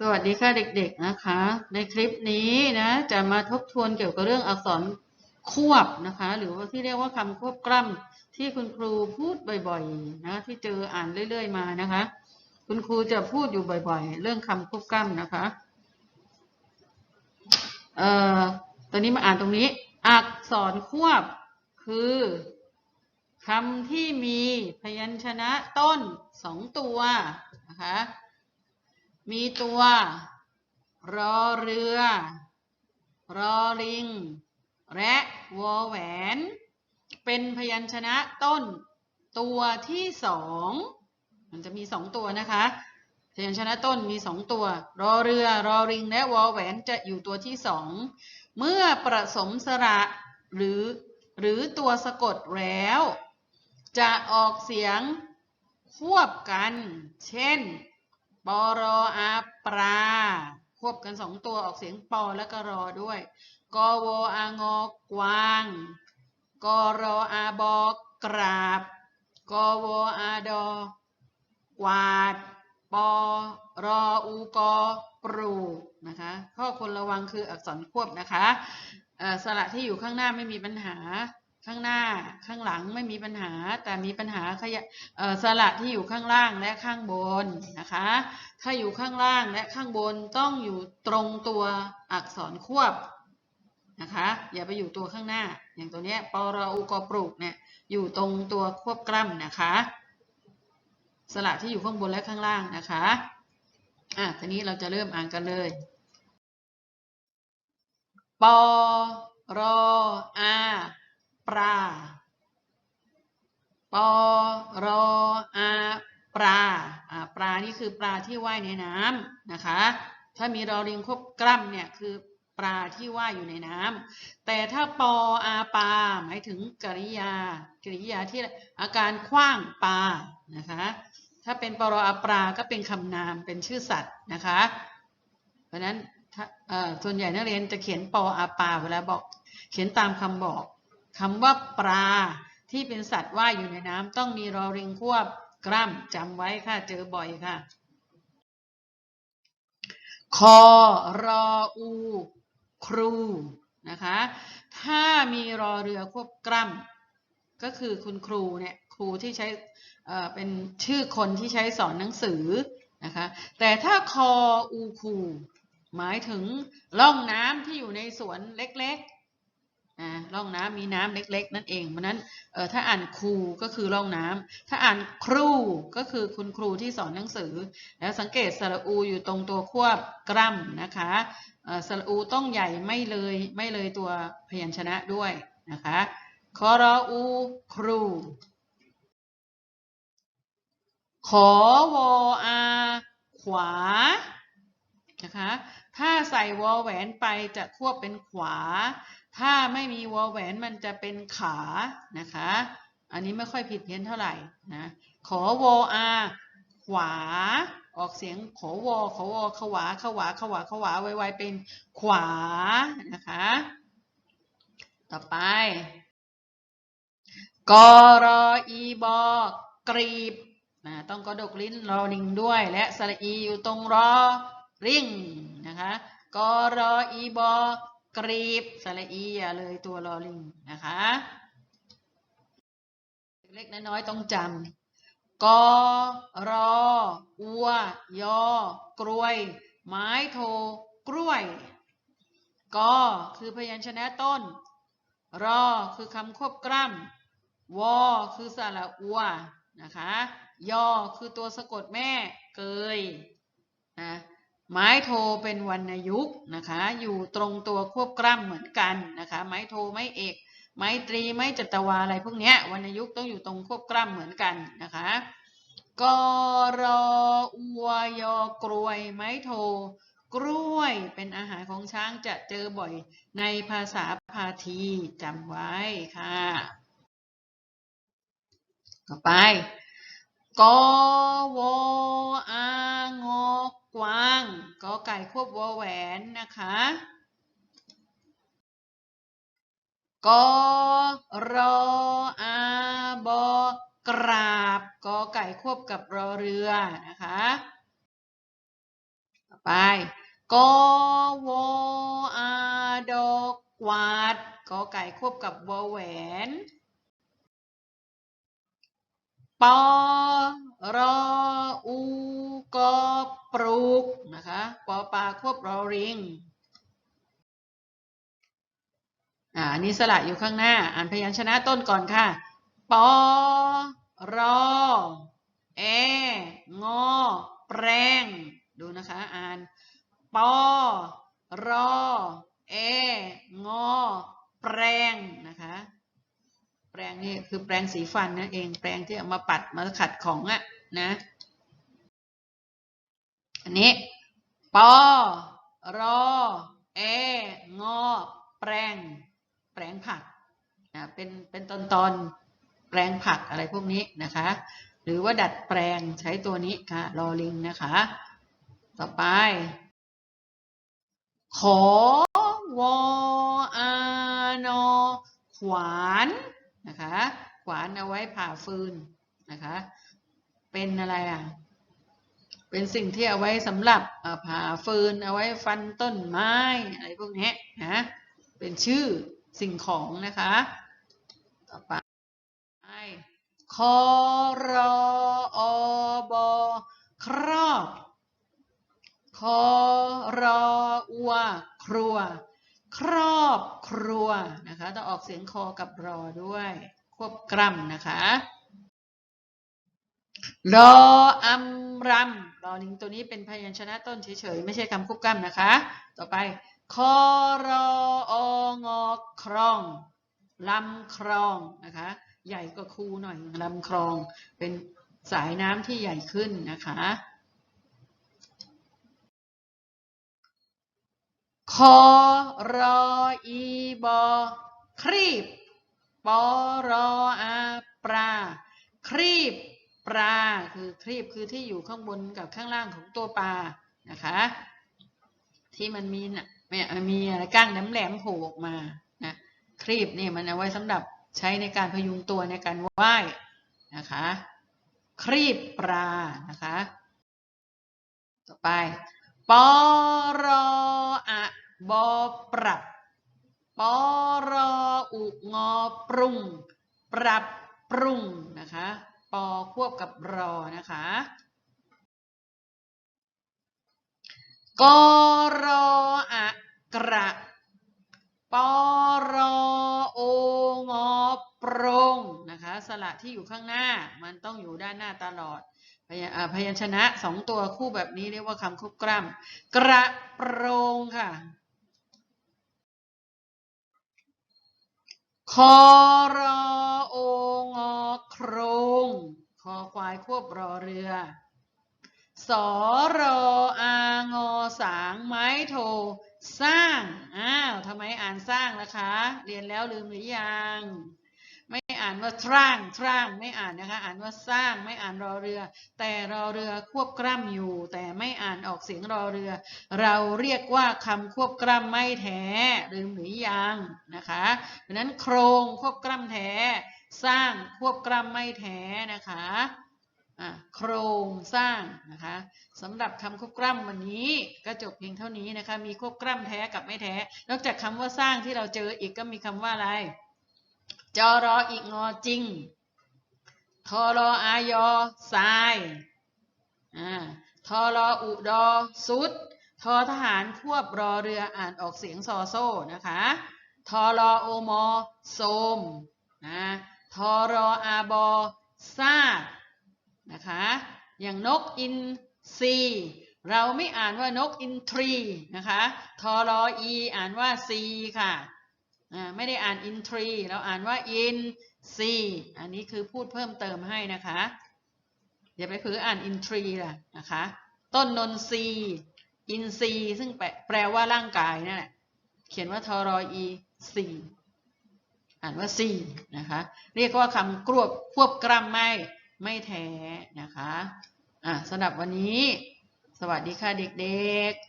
สวัสดีค่ะเด็กๆนะคะ ในคลิปนี้นะจะมาทบทวนเกี่ยวกับเรื่องอักษรควบนะคะ หรือว่าที่เรียกว่าคำควบกล้ำที่คุณครูพูดบ่อยๆนะที่เจออ่านเรื่อยๆมานะคะ คุณครูจะพูดอยู่บ่อยๆ เรื่องคำควบกล้ำนะคะเอ่อตอนนี้มาอ่านตรงนี้ อักษรควบคือคำที่มีพยัญชนะต้นสองตัวนะคะ มีตัว รอเรือ รอลิง และวอแหวน เป็นพยัญชนะต้นตัวที่สอง มันจะมีสองตัวนะคะ พยัญชนะต้นมีสองตัว รอเรือ รอริง และวอแหวนจะอยู่ตัวที่สอง เมื่อประสมสระหรือหรือตัวสะกดแล้ว จะออกเสียงควบกัน เช่น ปอรออาปลาควบกันสองตัวออกเสียงปอและก็รอด้วย กอวอางอกวาง กอรออาบอกราบ กอวออาดอกวาด ปอรออูกอปลูกนะคะ ข้อคนรระวังคืออักษรควบนะคะสระที่อยู่ข้างหน้าไม่มีปัญหา ข้างหน้าข้างหลังไม่มีปัญหา แต่มีปัญหาขยะสระที่อยู่ข้างล่างและข้างบนนะคะ ถ้าอยู่ข้างล่างและข้างบนต้องอยู่ตรงตัวอักษรควบนะคะอย่าไปอยู่ตัวข้างหน้า อย่างตัวเนี้ยปรอุกปลูกเนี่ยอยู่ตรงตัวควบกล้ำนะคะ สระที่อยู่ข้างบนและข้างล่างนะคะอะทีนี้เราจะเริ่มอ่านกันเลยปอรออา ปลาปอรออาปลาปลา นี่คือปลาที่ว่ายในน้ำนะคะ ถ้ามีรอลิงควบกล้ำเนี่ยคือปลาที่ว่ายอยู่ในน้ำ แต่ถ้าปออาปาหมายถึงกริยา กริยาที่อาการคว้างปลานะคะ ถ้าเป็นปรออาปลาก็เป็นคำนามเป็นชื่อสัตว์นะคะ เพราะฉะนั้นส่วนใหญ่นักเรียนจะเขียนปออาปาเวลาบอก เขียนตามคำบอก คำว่าปลาที่เป็นสัตว์ว่ายอยู่ในน้ำต้องมีรอริงควบกล้ำจำไว้ค่ะ เจอบ่อยค่ะ คอรออู ครูนะคะ ถ้ามีรอเรือควบกล้ำก็คือคุณครูเนี่ยครูที่ใช้เป็นชื่อคนที่ใช้สอนหนังสือนะคะ แต่ถ้าคออูคู หมายถึงร่องน้ำที่อยู่ในสวนเล็กๆ อ่าร่องน้ำมีน้ำเล็ก ๆ นั่นเองเพราะนั้นเออถ้าอ่านครูก็คือร่องน้ำถ้าอ่านครูก็คือคุณครูที่สอนหนังสือ แล้วสังเกตสระอูอยู่ตรงตัวควบกล้ำนะคะเออสระอูต้องใหญ่ไม่เลยไม่เลยตัวพยัญชนะด้วยนะคะคอรออูครู ขอวออาขวานะคะถ้าใส่วอแหวนไปจะควบเป็นขวา ถ้าไม่มีวอลแหวนมันจะเป็นขานะคะ อันนี้ไม่ค่อยผิดเพี้ยนเท่าไหร่นะ ขอวออาขวา ออกเสียงขอวอขอวอขวาขวาขวาขวาไวๆเป็นขวานะคะ ต่อไปกรออีบอกรีบนะต้องกระดกลิ้นรอลิงด้วย และสระอีอยู่ตรงรอริ่งนะคะกรออีบอก กรีบสระอีอย่าเลยตัวรอลิงนะคะเล็กน้อยต้องจำกอรออัวยอกล้วย ไม้โทกล้วยกอคือพยัญชนะต้น รอคือคำควบกล้ำวอคือสระอัวนะคะยอคือตัวสะกดแม่เกยนะ ไม้โทเป็นวรรณยุกต์นะคะ อยู่ตรงตัวควบกล้ำเหมือนกันนะคะ ไม้โทไม้เอก ไม้ตรี ไม้จัตวาอะไรพวกเนี้ยวรรณยุกต์ต้องอยู่ตรงควบกล้ำเหมือนกันนะคะกรออัวยอกรวย ไม้โท กล้วยเป็นอาหารของช้างจะเจอบ่อยในภาษาพาทีจำไว้ค่ะ ต่อไปกวอางอ กวางกอไก่ควบวอแหวนนะคะกรออาบอกราบกอไก่ควบกับรอเรือนะคะต่อไปกอวออาดอกกวาดกอไก่ควบกับวอแหวนปอรออู กอปลูกนะคะปอปลาควบรอริงอ่าอันนี้สระอยู่ข้างหน้า อ่านพยัญชนะต้นก่อนค่ะปอรอเองอแปรงดูนะคะอ่านปอรอเองอแปรงนะคะแปรงนี่คือแปรงสีฟันนะเองแปรงที่เอามาปัดมาขัดของอะนะ อันนี้ปอรอเองอ แปรงแปรงผักนะเป็นเป็นตอนตอนแปรงผักอะไรพวกนี้นะคะ หรือว่าดัดแปลงใช้ตัวนี้ค่ะรอลิงนะคะ ต่อไป ขอวออานอขวานนะคะ ขวานเอาไว้ผ่าฟืนนะคะ เป็นอะไรอะ เป็นสิ่งที่เอาไว้สำหรับผ่าฟืน เอาไว้ฟันต้นไม้อะไรพวกนี้นะเป็นชื่อสิ่งของนะคะ ต่อไปคอรออบอครอบคอรออัวครัว ครอบครัวนะคะต้องออกเสียงคอกับรอด้วย ควบกล้ำนะคะ รออำรำรอลิงตัวนี้เป็นพยัญชนะต้นเฉยๆ ไม่ใช่คำควบกล้ำนะคะ ต่อไปคอรอองอครองลำครองนะคะ ใหญ่ก็คูหน่อยลำครอง เป็นสายน้ำที่ใหญ่ขึ้นนะคะคอรออีบอครีบปอรออาปลาครีบ ปลาคือครีบคือที่อยู่ข้างบนกับข้างล่างของตัวปลานะคะ ที่มันมีน่ะมีอะไรก้างแหลมๆโผล่ออกมานะครีบนี่มันเอาไว้สำหรับใช้ในการพยุงตัวในการว่ายนะคะ ครีบปลานะคะ ต่อไปปอรออะบอปรับปอรออุงอปรุง ปรับปรุงนะคะ ปอควบกับรอนะคะกรออะกระปรอโองอโปรงนะคะสระที่อยู่ข้างหน้ามันต้องอยู่ด้านหน้าตลอดพยพยัญชนะสองตัวคู่แบบนี้เรียกว่าคำควบกล้ำกระโปรงค่ะ คอรอโองอโครงคอควายควบรอเรือ สอรออางอสางไม้โท สร้าง อ้าวทำไมอ่านสร้างล่ะคะ เรียนแล้วลืมหรือยัง อ่านว่าทร่างทร่างไม่อ่านนะคะอ่านว่าสร้างไม่อ่านรอเรือ แต่รอเรือควบกล้ำอยู่ แต่ไม่อ่านออกเสียงรอเรือ เราเรียกว่าคำควบกล้ำไม่แท้ลืมหรือยังนะคะเพราะนั้นโครงควบกล้ำแท้ สร้างควบกล้ำไม่แท้นะคะะโครงสร้างนะคะสำหรับคำควบกล้ำวันนี้ก็จบเพียงเท่านี้นะคะมีควบกล้ำแท้กับไม่แท้ นอกจากคำว่าสร้างที่เราเจออีกก็มีคำว่าอะไร จอรออีกงอจริง ทอรออายอทรายอ่าทอรออุดอสุด ทอทหารควบรอเรืออ่านออกเสียงซอโซ่ นะคะ ทอรอโอมอโสมนะทอรออาบอซาดนะคะ อย่างนกอินทรีเราไม่อ่านว่านกอินทรีนะคะ ทอรออีอ่านว่าซีค่ะ ไม่ได้อ่านอินทรีเราอ่านว่าอินซีอันนี้คือพูดเพิ่มเติมให้นะคะ อย่าไปเผืออ่านอินทรีล่ะนะคะ ต้นนนทรีอินซีซึ่งแปลแปลว่าร่างกายนั่นแหละเขียนว่าทรออีซีอ่านว่าซีนะคะ เรียกว่าคำกรวบควบกล้ำไม่ไม่แท้นะคะ อะสำหรับวันนี้ สวัสดีค่ะเด็กๆ